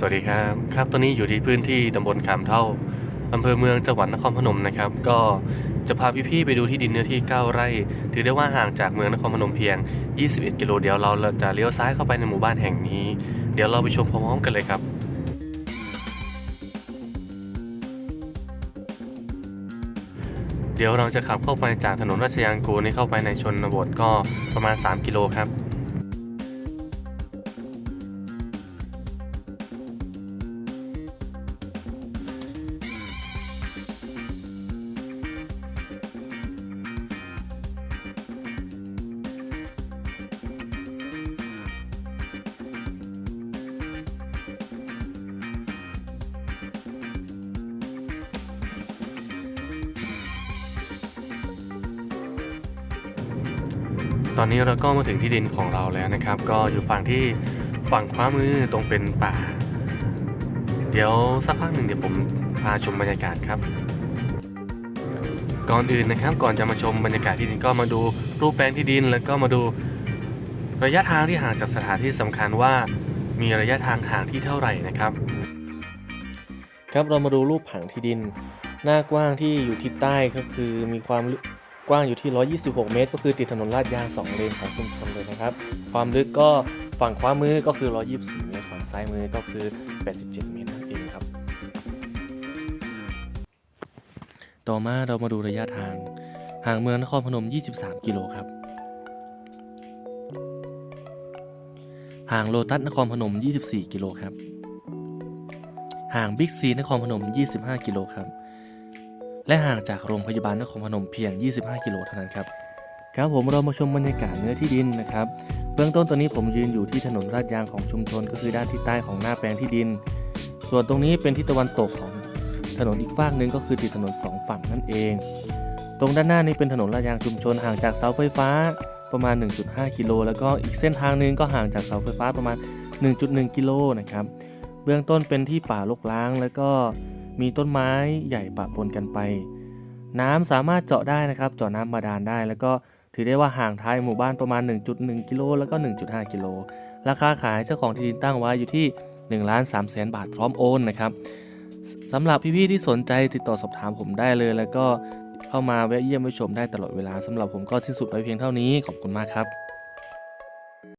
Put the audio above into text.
สวัสดีครับครับตอนนี้อยู่ที่พื้นที่ตำบลขามเท่าอำเภอเมืองจังหวัดนครพนมนะครับ ก็จะพาพี่ๆไปดูที่ดินเนื้อที่ 9 ไร่ ถือได้ว่าห่างจากเมืองนครพนมเพียง 21 กิโลเดียวเราจะเลี้ยวซ้ายเข้าไปในหมู่บ้านแห่งนี้ เดี๋ยวเราไปชมพร้อมๆกันเลยครับเดี๋ยวเราจะขับเข้าไปจากถนนราชยางกูลนี่เข้าไปในชนบทก็ประมาณ 3 กิโลครับ ตอนนี้เราก็มาถึงที่ดินของเราแล้วนะครับ ก็อยู่ฝั่งที่ฝั่งขวามือตรงเป็นป่า เดี๋ยวสักพักหนึ่งเดี๋ยวผมพาชมบรรยากาศครับ ก่อนอื่นนะครับ ก่อนจะมาชมบรรยากาศที่ดินก็มาดูรูปแปลงที่ดิน แล้วก็มาดูระยะทางที่ห่างจากสถานที่สำคัญว่า มีระยะทางห่างที่เท่าไหร่นะครับ ครับเรามาดูรูปผังที่ดิน หน้ากว้างที่อยู่ทิศใต้ก็คือมีความ กว้างอยู่ที่ 126 เมตร ก็คือติดถนนลาดยาง 2 เลนของชุมชนเลยนะครับ ความลึกก็ฝั่งขวามือก็คือ 124 เมตร ฝั่งซ้ายมือก็คือ 87 เมตรนั่นเองครับ ต่อมาเรามาดูระยะทาง ห่างเมืองนครพนม 23 กิโลครับ ห่างโลตัสนครพนม 24 กิโลครับ ห่างบิ๊กซีนครพนม 25 กิโลครับ และห่างจากโรงพยาบาลนครพนมเพียง 25 กิโลเท่านั้นครับครับผมเรามาชมบรรยากาศเนื้อที่ดินนะครับเบื้องต้นตอนนี้ผมยืนอยู่ที่ถนนลาดยางของชุมชนก็คือด้านทิศใต้ของหน้าแปลงที่ดิน ส่วนตรงนี้เป็นทิศตะวันตกของถนนอีกฝั่งหนึ่งก็คือติดถนนสองฝั่งนั่นเอง ตรงด้านหน้านี้เป็นถนนลาดยางชุมชนห่างจากเสาไฟฟ้าประมาณ 1.5 กิโล แล้วก็อีกเส้นทางหนึงก็ห่างจากเสาไฟฟ้าประมาณ 1.1 กิโลนะครับ เบื้องต้นเป็นที่ป่ารกร้างแล้วก็ มีต้นไม้ใหญ่ปะปนกันไป น้ำสามารถเจาะได้นะครับ เจาะน้ำบาดาลได้ แล้วก็ถือได้ว่าห่างท้ายหมู่บ้านประมาณ 1.1 กิโลแล้วก็ 1.5 กิโล ราคาขายเจ้าของที่ดินตั้งไว้อยู่ที่1ล้าน3แสนบาทพร้อมโอนนะครับสสำหรับพี่ๆที่สนใจติดต่อสอบถามผมได้เลย แล้วก็เข้ามาแวะเยี่ยมไปชมได้ตลอดเวลาสำหรับผมก็สิ้นสุดไปเพียงเท่านี้ขอบคุณมากครับ